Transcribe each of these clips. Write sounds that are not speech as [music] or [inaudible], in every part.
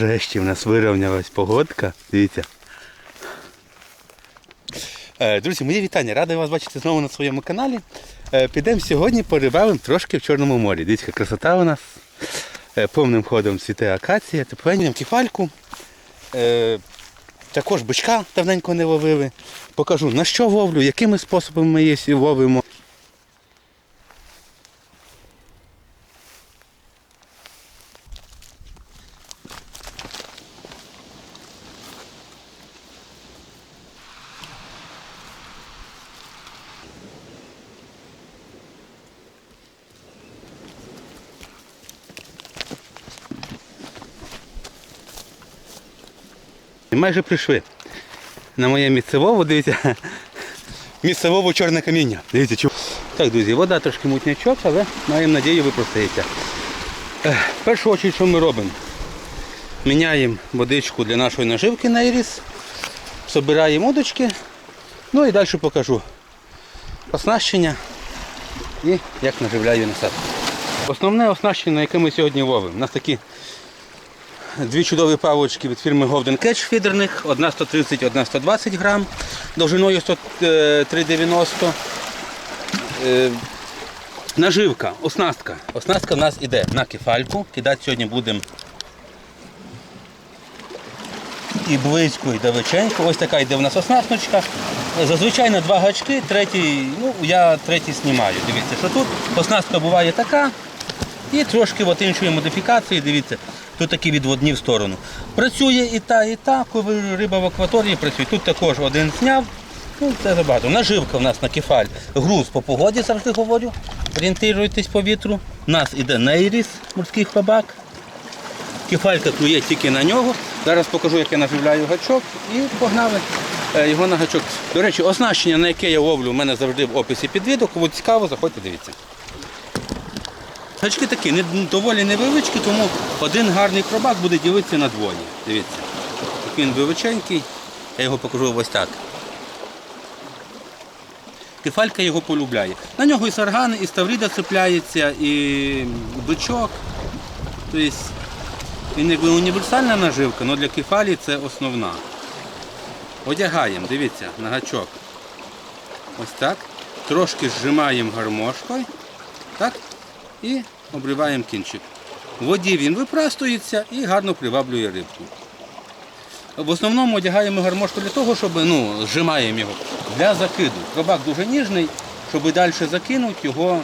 Нарешті в нас вирівнялась погодка. Дивіться. Е, Друзі, мої вітання. Радий вас бачити знову на своєму каналі. Е, Підемо сьогодні порибавимо трошки в Чорному морі. Дивіться, красота у нас. Е, Повним ходом цвіте акація. Тепер кефальку. Також бичка давненько не ловили. Покажу на що ловлю, якими способами ми її ловимо. Майже прийшли на моє місцевово, дивіться, місцевово чорне каміння. Дивіться, чу. Так, друзі, вода трошки мутнячок, але маємо надію випростається. В першу чергу, що ми робимо? Міняємо водичку для нашої наживки на іріс, збираємо удочки, ну і далі покажу оснащення і як наживляю насадку. Основне оснащення, яке ми сьогодні ловимо. У нас такі Дві чудові павочки від фірми Golden Catch фідерних, одна 130, одна 120 грам, довжиною 100, е, 390. Е, Наживка, оснастка. Оснастка в нас іде на кефальку. Кидати сьогодні будемо і близько, і далеченько. Ось така йде в нас оснасточка. Зазвичай на два гачки, третій, ну я третій знімаю. Дивіться, що тут оснастка буває така. І трошки от іншої модифікації, дивіться, тут такі відводні в сторону. Працює і та, і та, коли риба в акваторії працює. Тут також один зняв. Ну, це забагато. Наживка в нас на кефаль. Груз по погоді завжди говорю. Орієнтуйтесь по вітру. У нас іде нейріс, морський хробак. Кефалька клює тільки на нього. Зараз покажу, як я наживляю гачок і погнали е, його на гачок. До речі, оснащення, на яке я ловлю, у мене завжди в описі під відео. Кому цікаво, заходьте, дивіться. Гачки такі не, доволі невеличкі, тому один гарний хробак буде ділитися на двоє. Дивіться. Він величенький, я його покажу ось так. Кефалька його полюбляє. На нього і саргани, і ставріда цепляється, і бичок. Тобто він якби універсальна наживка, але для кефалі це основна. Одягаємо, дивіться, на гачок. Ось так. Трошки зжимаємо гармошкою. Так? І обриваємо кінчик. В воді він випрастується і гарно приваблює рибку. В основному одягаємо гармошку для того, щоб ну, зжимаємо його для закиду. Хробак дуже ніжний, щоб далі закинути його.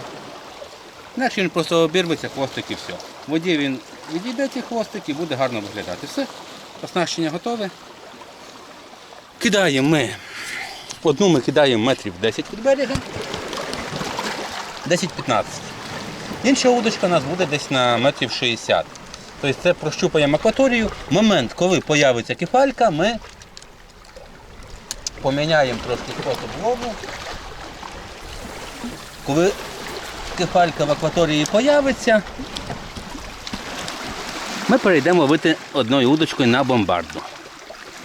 Інакше він просто обірветься, хвостик і все. В воді він відійде ті хвостик і буде гарно виглядати. Все, оснащення готове. Кидаємо ми. Одну ми кидаємо метрів 10 від берега. 10-15. Інша удочка у нас буде десь на метрів 60. Тобто це прощупаємо акваторію. Момент, коли з'явиться кефалька, ми поміняємо трошки спосіб лову. Коли кефалька в акваторії з'явиться, ми перейдемо ловити одною удочкою на бомбарду.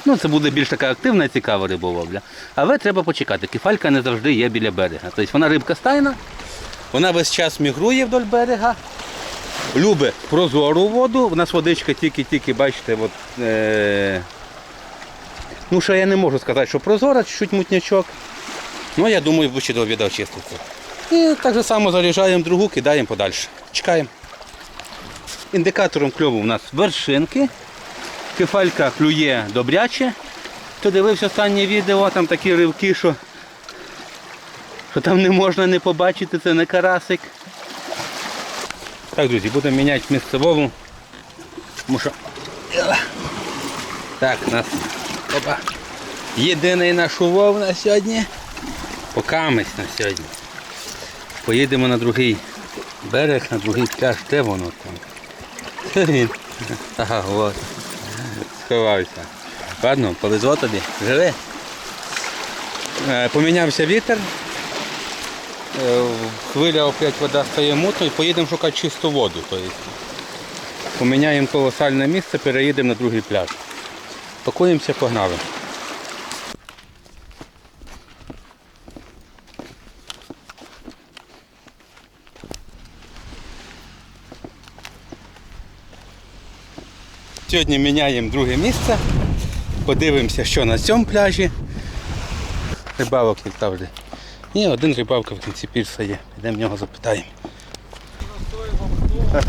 Ну, Це буде більш така активна і цікава риболовля. Але треба почекати. Кефалька не завжди є біля берега. Тобто вона рибка стайна, вона весь час мігрує вдоль берега, любить прозору воду. У нас водичка тільки-тільки, бачите, от, е... ну що я не можу сказати, що прозора, чуть-чуть мутнячок. Ну, я думаю, вище до обіду очиститься. І так же само заряджаємо другу, кидаємо подальше. Чекаємо. Індикатором кльову у нас вершинки. Кефалька клює добряче. Хто дивився останнє відео, там такі ривки, що що там не можна не побачити, це не карасик. Так, друзі, будемо міняти місцевому. Тому що... Так, нас опа. єдиний наш улов на сьогодні. Покамець на сьогодні. Поїдемо на другий берег, на другий пляж. Де воно там? Ага, от. Сховався. Ладно, повезло тобі. Живи. Е, Помінявся вітер. Е, Хвиля опять вода стає мутною, поїдемо шукати чисту воду. Тобто, поміняємо колосальне місце, переїдемо на другий пляж. Пакуємося, погнали. Сьогодні міняємо друге місце. Подивимося, що на цьому пляжі. Рибалок завжди. Ні, один рибалка в кінці пірса є. Підемо в нього запитаємо. [laughs]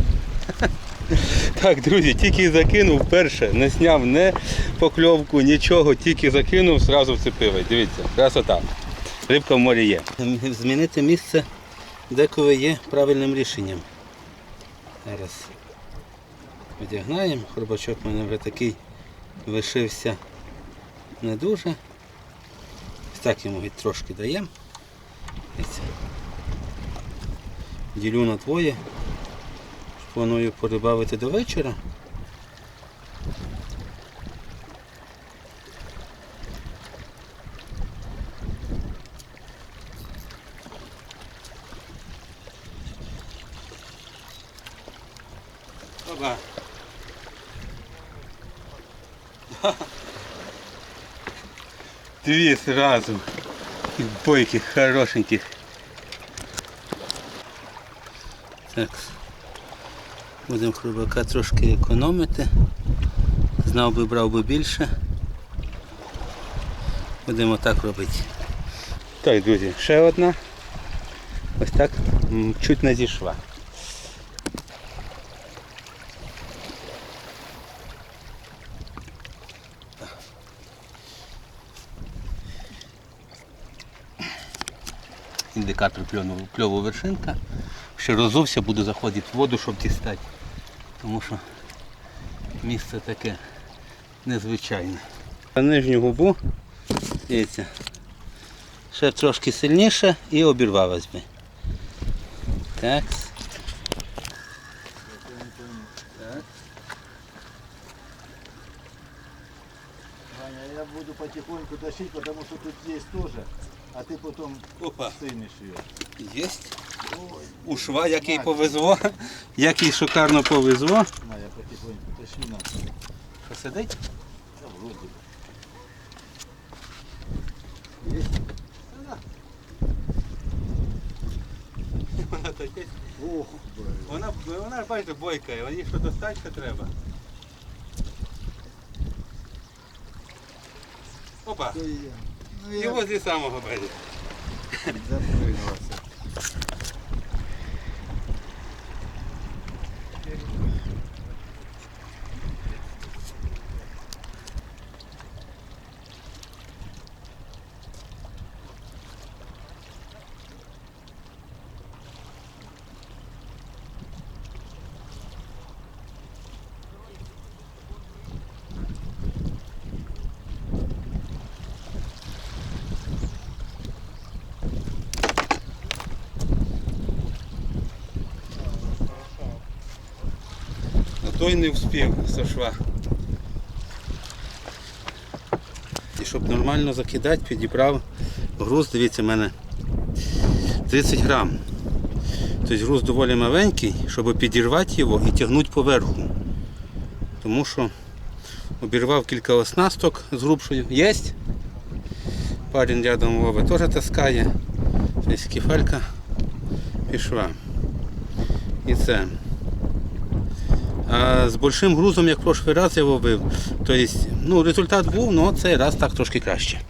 Так, друзі, тільки закинув перше, не зняв не покльовку, нічого, тільки закинув, зразу вцепив. Дивіться, красота. Рибка в морі є. Змінити місце деколи є правильним рішенням. Зараз одягнаємо. Хробачок у мене вже такий лишився не дуже. Так йому від трошки даємо. Ділю на двоє. Планую порибавити до вечора. Опа. [laughs] Дві Бойких, хорошеньких. Так. Будемо хробака трошки економити. Знав би, брав би більше. Будемо так робити. Так, друзі, ще одна. Ось так чуть не зійшла. Індикатор кльону, кльову вершинка. Ще розувся, буду заходити в воду, щоб дістати. Тому що місце таке незвичайне. На нижню губу, дивіться, ще трошки сильніше і обірвалась би. Так. Я буду потихоньку тащить, потому что тут есть тоже, а ты потом Опа. стынешь ее. Єсть. Ушва, як їй повезло, як їй шикарно повезло. На, я потихоньку тащу на. Що сидить? Да, вроде бы. [laughs] Вона то є. Ох, блин. Вона, вона бачите, бойкає, їй що достати що треба. Опа, Да я. Ну і возле самого берега. запрыгнулся. Той не встиг со шва. І щоб нормально закидати, підібрав груз, дивіться, в мене 30 грам. Тобто груз доволі маленький, щоб підірвати його і тягнути поверху. Тому що обірвав кілька оснасток з грубшою. Єсть. Парень рядом Вова теж таскає. Ось кефалька пішла. І це. А з большим грузом, як в прошлий раз я ловив, тобто, ну, результат був, але цей раз так трошки краще.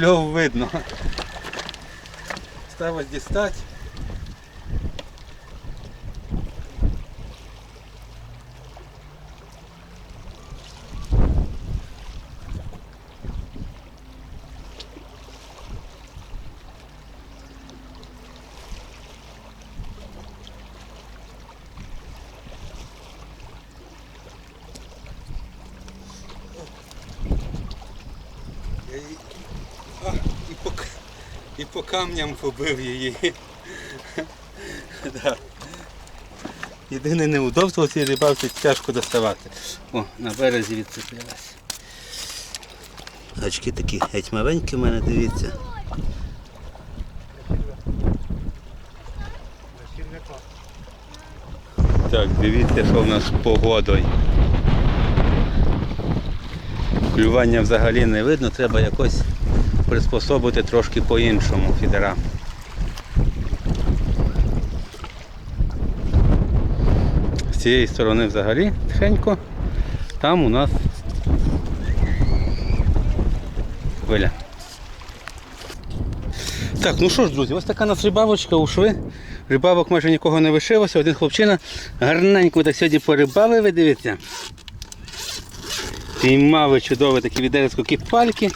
кльов видно. Сталось дістати. Yeah, і по камням побив її. [laughs] Єдине неудобство цій рибалці тяжко доставати. О, на березі відцепилась. Очки такі геть маленькі в мене, дивіться. Так, дивіться, що в нас з погодою. Клювання взагалі не видно, треба якось приспособити трошки по-іншому фідера. З цієї сторони взагалі тихенько, там у нас хвиля. Так, ну що ж, друзі, ось така у нас рибавочка ушли. Рибавок майже нікого не лишилося. Один хлопчина гарненько так сьогодні порибали, ви дивіться. Піймали чудове такі відерецько кіпальки,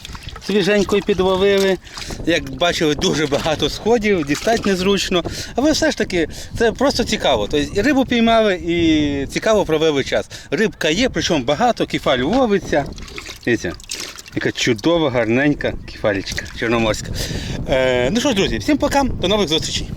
свіженько підловили. Як бачили, дуже багато сходів, дістати незручно. Але все ж таки, це просто цікаво. Тобто рибу піймали і цікаво провели час. Рибка є, причому багато, кефаль ловиться. Дивіться, яка чудова, гарненька кефалічка чорноморська. Е, ну що ж, друзі, всім пока, до нових зустрічей.